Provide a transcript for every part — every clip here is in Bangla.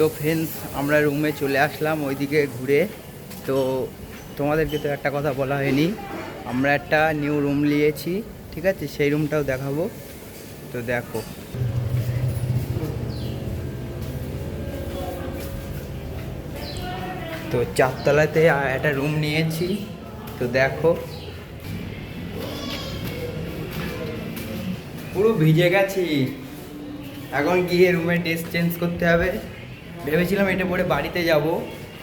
তো ফ্রেন্ডস আমরা রুমে চলে আসলাম ওইদিকে ঘুরে। তো তোমাদেরকে তো একটা কথা বলা হয়নি, আমরা একটা নিউ রুম নিয়েছি, ঠিক আছে? সেই রুমটাও দেখাবো। তো দেখো। তো চারতলাতে একটা রুম নিয়েছি, তো দেখো। পুরো ভিজে গেছি। এখন গিয়ে রুমে ড্রেস চেঞ্জ করতে হবে। ভেবেছিলাম এটা পরে বাড়িতে যাব,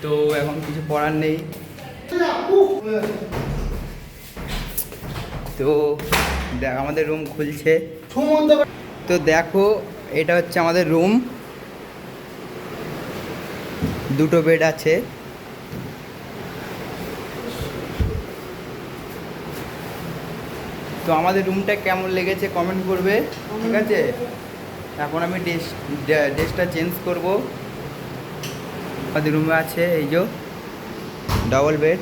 তো এখন কিছু পড়ার নেই। তো দেখ, আমাদের রুম খুলছে। তো দেখো, এটা হচ্ছে আমাদের রুম দুটো বেড আছে। তো আমাদের রুমটা কেমন লেগেছে কমেন্ট করবে, ঠিক আছে? এখন আমি ড্রেস ড্রেসটা চেঞ্জ করব। আমাদের রুমে আছে এই যে ডবল বেড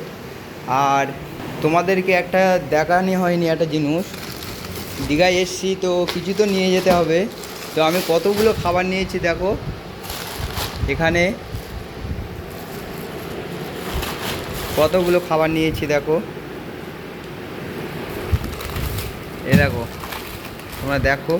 আর তোমাদেরকে একটা দেখানি হয়নি, একটা জিনিস। দীঘায় এসছি তো কিছু তো নিয়ে যেতে হবে। তো আমি কতগুলো খাবার নিয়েছি দেখো। এখানে কতগুলো খাবার নিয়েছি দেখো। এ দেখো, তোমরা দেখো।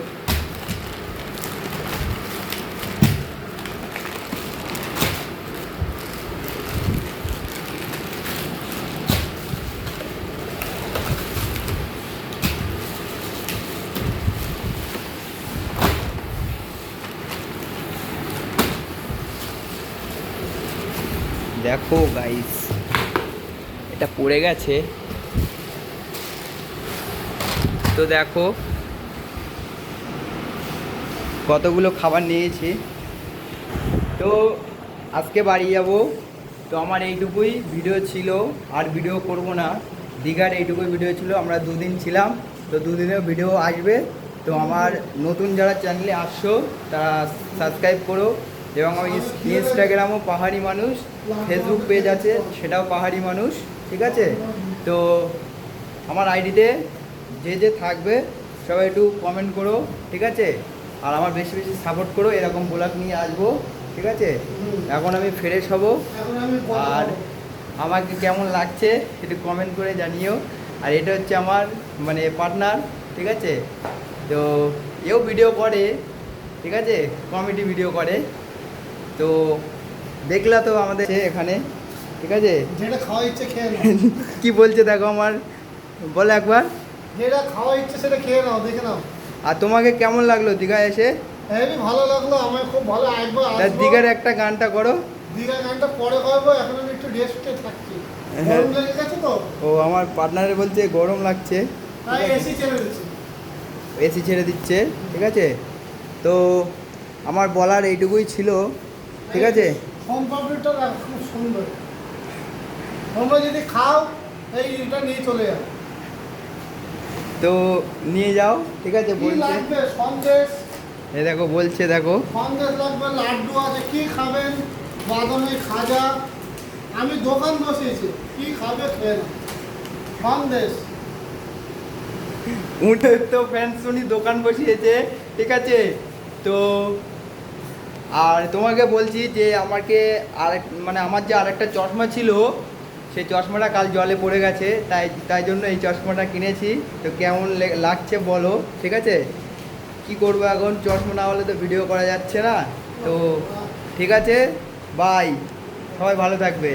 দেখো গাইস এটা পড়ে গেছে। তো দেখো, কতগুলো খাবার নিয়েছি। তো আজকে বাড়ি যাব। তো আমার এইটুকুই ভিডিও ছিল। আর ভিডিও করব না। দীঘার এইটুকুই ভিডিও ছিল। আমরা দুদিন ছিলাম। তো দুদিনেও ভিডিও আসবে। তো আমার নতুন যারা চ্যানেলে আসছো, তারা সাবস্ক্রাইব করো। এবং আমি ইনস্টাগ্রামও পাহাড়ি মানুষ, ফেসবুক পেজ আছে, সেটাও পাহাড়ি মানুষ, ঠিক আছে? তো আমার আইডিতে যে যে থাকবে, সবাই একটু কমেন্ট করো, ঠিক আছে? আর আমার বেশি বেশি সাপোর্ট করো, এরকম ব্লগ নিয়ে আসব, ঠিক আছে? এখন আমি ফ্রেশ হব। আর আমাকে কেমন লাগছে, একটু কমেন্ট করে জানিও। আর এটা হচ্ছে আমার মানে পার্টনার ঠিক আছে? তো এও ভিডিও করে, ঠিক আছে? কমেডি ভিডিও করে। তো দেখলা তো আমাদের এখানে ঠিক আছে? যেটা খাওয়া ইচ্ছে খেয়ে নাও। কি বলছে দেখো আমার বলো একবার। যেটা খাওয়া ইচ্ছে সেটা খেয়ে নাও দেখে নাও। আর তোমাকে কেমন লাগল দীঘা এসে? ভালো লাগল আমার খুব ভালো আসব। দীঘার একটা গানটা করো। দীঘা গানটা পরে করব এখন আমি একটু রেস্টে থাকছি। হ্যাঁ। ও আমার পার্টনারে বলছে গরম লাগছে। এসি ছেড়ে দিচ্ছি। এসি ছেড়ে দিচ্ছে ঠিক আছে? তো আমার বলার এইটুকুই ছিল। ঠিক আছে? হোম পাউডারটা খুব সুন্দর। তোমরা যদি খাও এই এটা নিয়ে চলে যাও। তো নিয়ে যাও ঠিক আছে বলছে। সন্দেশ? এই দেখো বলছে দেখো। সন্দেশ লাগবে লাড্ডু আছে কি খাবেন? বাদামি খাজা। আমি দোকান বসিয়েছি কি খাবে খেয়ে সন্দেশ। উঠে তো ফ্যান শুনি দোকান বসিয়েছে ঠিক আছে? তো আর তোমাকে বলছি যে আমাকে আরেক মানে আমার যে আরেকটা চশমা ছিল, সেই চশমাটা কাল জলে পড়ে গেছে, তাই তাই জন্য এই চশমাটা কিনেছি। তো কেমন লাগছে বলো, ঠিক আছে? কি করব এখন? চশমা না হলে তো ভিডিও করা যাচ্ছে না। তো ঠিক আছে বাই সবাই ভালো থাকবে।